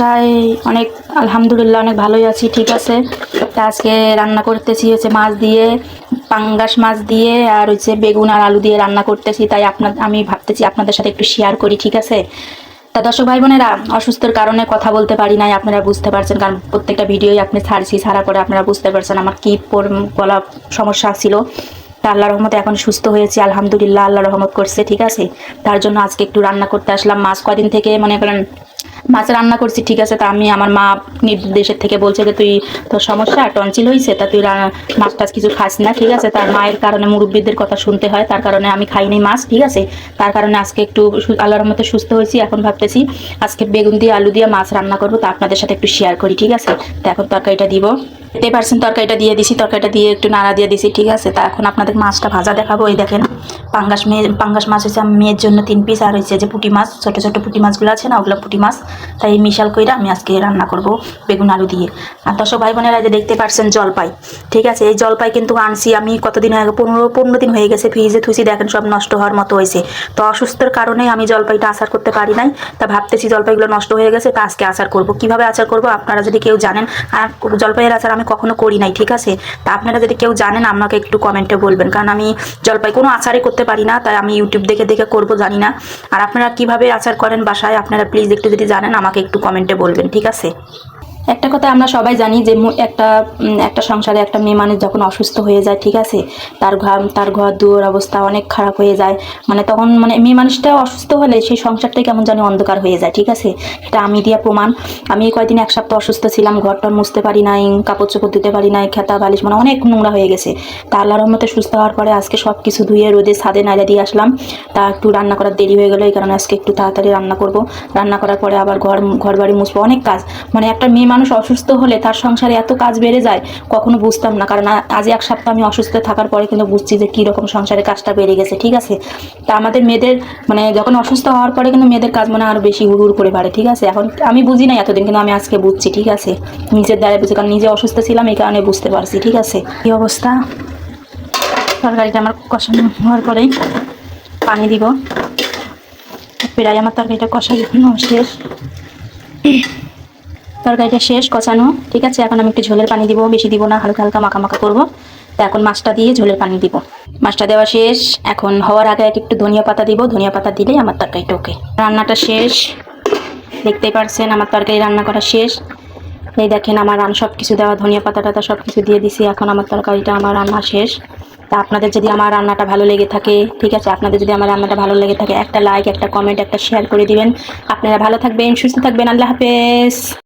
বাসায় অনেক, আলহামদুলিল্লাহ অনেক ভালোই আছি, ঠিক আছে। আজকে রান্না করতেছি হচ্ছে মাছ দিয়ে, পাঙ্গাস মাছ দিয়ে, আর হচ্ছে বেগুন আর আলু দিয়ে রান্না করতেছি, তাই আপনার আমি ভাবতেছি আপনাদের সাথে একটু শেয়ার করি, ঠিক আছে? তা দর্শক ভাই বোনেরা, অসুস্থের কারণে কথা বলতে পারি নাই, আপনারা বুঝতে পারছেন, কারণ প্রত্যেকটা ভিডিওই আপনি ছাড়ছি ছাড়ার পরে আপনারা বুঝতে পারছেন আমার কী গলা সমস্যা ছিল। তা আল্লাহ রহমতে এখন সুস্থ হয়েছি, আলহামদুলিল্লাহ আল্লাহ রহমত করছে, ঠিক আছে? তার জন্য আজকে একটু রান্না করতে আসলাম, মাছ কদিন থেকে মনে করেন মাছ রান্না করছি, ঠিক আছে, তা আমি আমার মা নির্দেশের থেকে বলছে যে তুই তোর সমস্যা, টনসিল হয়েছে তা তুই মাছ টাছ কিছু খাস না, ঠিক আছে, তার মায়ের কারণে মুরব্বীদের কথা শুনতে হয়, তার কারণে আমি খাইনি মাছ, ঠিক আছে, তার কারণে আজকে একটু আল্লাহর মতো সুস্থ হয়েছি, এখন ভাবতেছি আজকে বেগুন দিয়ে, আলু দিয়ে মাছ রান্না করব, তা আপনাদের সাথে একটু শেয়ার করি, ঠিক আছে, তা এখন তরকারিটা দিব। দেখতে পারছেন তরকারিটা দিয়ে দিছি, তরকারিটা দিয়ে একটু নাড়া দিয়ে দিছি, ঠিক আছে? তা এখন আপনাদের মাছটা ভাজা দেখাবো, এই দেখেন। পাঙ্গাস মেয়ে পাঙ্গাস মাছ হচ্ছে মেয়ের জন্য তিন পিস আর হচ্ছে যে পুঁটি মাছ, ছোটো ছোটো পুঁটি মাছগুলো আছে না, ওগুলো পুঁটি মাছ। তাই মিশাল কইরা আমি আজকে রান্না করব বেগুন আলু দিয়ে। আর দর্শক ভাই বোনেরা যে দেখতে পারছেন জলপাই, ঠিক আছে? এই জলপাই কিন্তু আনছি আমি কতদিন আগে পনেরো পনেরো দিন হয়ে গেছে ফ্রিজে থুইছি, দেখেন সব নষ্ট হওয়ার মতো হয়েছে। তো অসুস্থর কারণে আমি জলপাইটা আচার করতে পারি নাই, তা ভাবতেছি জলপাইগুলো নষ্ট হয়ে গেছে, তা আজকে আচার করব। কীভাবে আচার করব আপনারা যদি কেউ জানেন, আর জলপাইয়ের আচার আমি কখনো করি নাই, ঠিক আছে? তা আপনারা যদি কেউ জানেন, আমাকে একটু কমেন্টে বলবেন। কারণ আমি জলপাই কোনো আচারই করতে পারি না, তাই আমি ইউটিউব দেখে দেখে করব, জানি না। আর আপনারা কীভাবে আচার করেন বাসায়, আপনারা প্লিজ একটু যদি জানেন, আমাকে একটু কমেন্টে বলবেন, ঠিক আছে? একটা কথা আমরা সবাই জানি যে একটা একটা সংসারে একটা মেয়ে মানুষ যখন অসুস্থ হয়ে যায়, ঠিক আছে, তার ঘর তার ঘর দুয়ার অবস্থা অনেক খারাপ হয়ে যায়। মানে তখন মানে মেয়ে মানুষটা অসুস্থ হলে সেই সংসারটাই কেমন জানি অন্ধকার হয়ে যায়, ঠিক আছে? এটা আমি দিয়া প্রমাণ। আমি কয়েকদিন এক সপ্তাহ অসুস্থ ছিলাম ঘরটা মুছতে পারি নাই কাপড় চোপড় দিতে পারি নাই, খেতা, বালিশ মানে অনেক নোংরা হয়ে গেছে। তা আল্লাহর রহমতে সুস্থ হওয়ার পরে আজকে সব কিছু ধুয়ে, রোদে, ছাদে নাইলে দিয়ে আসলাম। তা একটু রান্না করার দেরি হয়ে গেলো, এই কারণে আজকে একটু তাড়াতাড়ি রান্না করব। রান্না করার পরে আবার ঘর ঘর বাড়ি মুছবো, অনেক কাজ। মানে একটা মেয়ে মানুষ অসুস্থ হলে তার সংসারে এত কাজ বেড়ে যায়, কখনো বুঝতাম না। কারণ আজ এক সপ্তাহ আমি অসুস্থ থাকার পরে কিন্তু বুঝছি যে কীরকম সংসারে কাজটা বেড়ে গেছে, ঠিক আছে? তা আমাদের মেয়েদের মানে যখন অসুস্থ হওয়ার পরে কিন্তু মেয়েদের কাজ মানে আরও বেশি হুড় করে বাড়ে, ঠিক আছে? এখন আমি বুঝি না এতদিন, কিন্তু আমি আজকে বুঝছি, ঠিক আছে? নিজের দ্বারা বুঝি, কারণ নিজে অসুস্থ ছিলাম, এই কারণে বুঝতে পারছি, ঠিক আছে? এই অবস্থা? তরকারিটা আমার কষানো হওয়ার পরেই পানি দিব। প্রায় আমার তরকারিটা কষানো শেষ। তরকারিটা শেষ, কষানো, ঠিক আছে? এখন আমি একটু ঝোলের পানি দিব, বেশি দিব না, হালকা হালকা মাখা মাখা করব। তো এখন মাছটা দিয়ে ঝোলের পানি দিব। মাছটা দেওয়া শেষ। এখন হওয়ার আগে এক একটু ধনিয়া পাতা দিব। ধনিয়া পাতা দিলেই আমার তরকারিটা ওকে রান্নাটা শেষ। দেখতেই পারছেন, আমার তরকারি রান্না করা শেষ। এই দেখেন, আমার রান সব কিছু দেওয়া, ধনিয়া পাতা টাতা সব কিছু দিয়ে দিছি। এখন আমার তরকারিটা, আমার রান্না শেষ। তা আপনাদের যদি আমার রান্নাটা ভালো লেগে থাকে, ঠিক আছে? আপনাদের যদি আমার রান্নাটা ভালো লেগে থাকে, একটা লাইক একটা কমেন্ট একটা শেয়ার করে দিবেন। আপনারা ভালো থাকবেন, সুস্থ থাকবেন। আল্লাহ হাফেজ।